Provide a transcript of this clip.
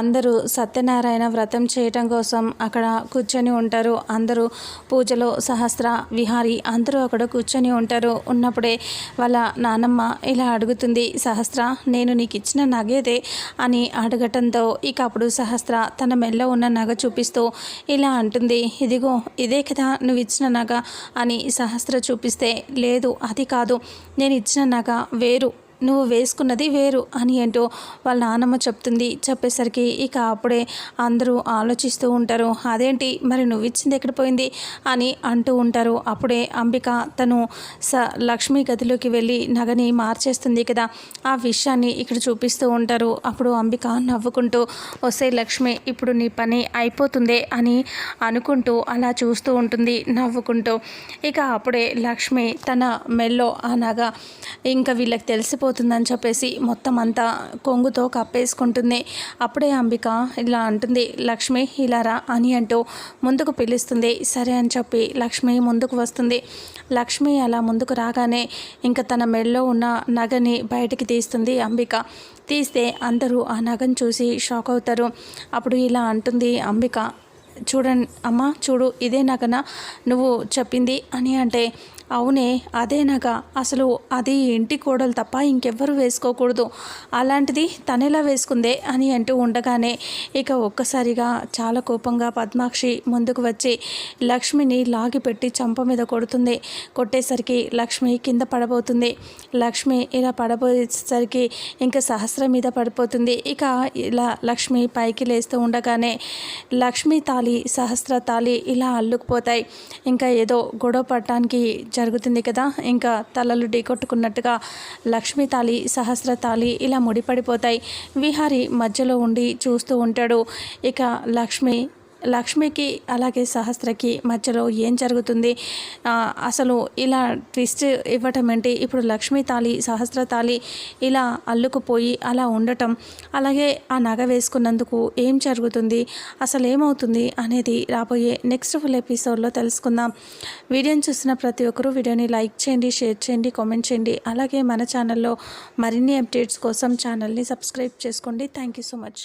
అందరూ సత్యనారాయణ వ్రతం చేయటం కోసం అక్కడ కూర్చొని ఉంటారు. అందరూ పూజలో సహస్ర విహారి అందరూ అక్కడ కూర్చొని ఉంటారు. ఉన్నప్పుడే వాళ్ళ నానమ్మ ఇలా అడుగుతుంది సహస్ర నేను నీకు ఇచ్చిన నగేదే అని అడగటంతో ఇక అప్పుడు సహస్ర తన మెల్లో ఉన్న నగ చూపిస్తూ ఇలా అంటుంది ఇదిగో ఇదే కదా నువ్వు ఇచ్చిన నగ అని సహస్ర చూపిస్తే లేదు అది కాదు. నేను ఇచ్చిన నగ వేరు. నువ్వు వేసుకున్నది వేరు అని ఏంటో వాళ్ళ నాన్నమ్మ చెప్తుంది. చెప్పేసరికి ఇక అప్పుడే అందరూ ఆలోచిస్తూ ఉంటారు. అదేంటి? మరి నువ్వు ఇచ్చింది ఎక్కడ పోయింది? అని అంటూ ఉంటారు. అప్పుడే అంబిక తను స లక్ష్మి గదిలోకి వెళ్ళి నగని మార్చేస్తుంది కదా. ఆ విషయాన్ని ఇక్కడ చూపిస్తూ ఉంటారు. అప్పుడు అంబిక నవ్వుకుంటూ వస్తే లక్ష్మి ఇప్పుడు నీ పని అయిపోతుందే అని అనుకుంటూ అలా చూస్తూ ఉంటుంది నవ్వుకుంటూ. ఇక అప్పుడే లక్ష్మి తన మెల్లో ఆ నగ ఇంకా వీళ్ళకి అయిపోతుందని చెప్పేసి మొత్తం అంతా కొంగుతో కప్పేసుకుంటుంది. అప్పుడే అంబిక ఇలా అంటుంది లక్ష్మి ఇలా రా అని అంటూ ముందుకు పిలుస్తుంది. సరే అని చెప్పి లక్ష్మి ముందుకు వస్తుంది. లక్ష్మి అలా ముందుకు రాగానే ఇంకా తన మెడలో ఉన్న నగని బయటికి తీస్తుంది అంబిక. తీస్తే అందరూ ఆ నగను చూసి షాక్ అవుతారు. అప్పుడు ఇలా అంటుంది అంబిక. చూడండి అమ్మ చూడు ఇదే నగన? నువ్వు చెప్పింది అని అంటే అవునే అదే నగ. అసలు అది ఇంటి కోడలు తప్ప ఇంకెవ్వరు వేసుకోకూడదు. అలాంటిది తనెలా వేసుకుందే అని అంటూ ఉండగానే ఇక ఒక్కసారిగా చాలా కోపంగా పద్మాక్షి ముందుకు వచ్చి లక్ష్మిని లాగిపెట్టి చంప మీద కొడుతుంది. కొట్టేసరికి లక్ష్మి కింద పడబోతుంది. లక్ష్మి ఇలా పడబోయేసరికి ఇంకా సహస్రం మీద పడిపోతుంది. ఇక ఇలా లక్ష్మి పైకి లేస్తూ ఉండగానే లక్ష్మి తాలి సహస్ర తాలి ఇలా అల్లుకుపోతాయి. ఇంకా ఏదో గొడవ పడటానికి జరుగుతుంది కదా. ఇంకా తలలు ఢీకొట్టుకున్నట్టుగా లక్ష్మీ తాళి సహస్ర తాళి ఇలా ముడిపడిపోతాయి. విహారి మధ్యలో ఉండి చూస్తూ ఉంటాడు. ఇక లక్ష్మి లక్ష్మికి అలాగే సహస్రకి మధ్యలో ఏం జరుగుతుంది? అసలు ఇలా ట్విస్ట్ ఇవ్వటం ఏంటి? ఇప్పుడు లక్ష్మి తాళి సహస్ర తాళి ఇలా అల్లుకుపోయి అలా ఉండటం అలాగే ఆ నగ వేసుకున్నందుకు ఏం జరుగుతుంది? అసలు ఏమవుతుంది అనేది రాబోయే నెక్స్ట్ ఫుల్ ఎపిసోడ్లో తెలుసుకుందాం. వీడియోని చూసిన ప్రతి ఒక్కరూ వీడియోని లైక్ చేయండి షేర్ చేయండి కామెంట్ చేయండి. అలాగే మన ఛానల్లో మరిన్ని అప్డేట్స్ కోసం ఛానల్ని సబ్స్క్రైబ్ చేసుకోండి. Thank you so much.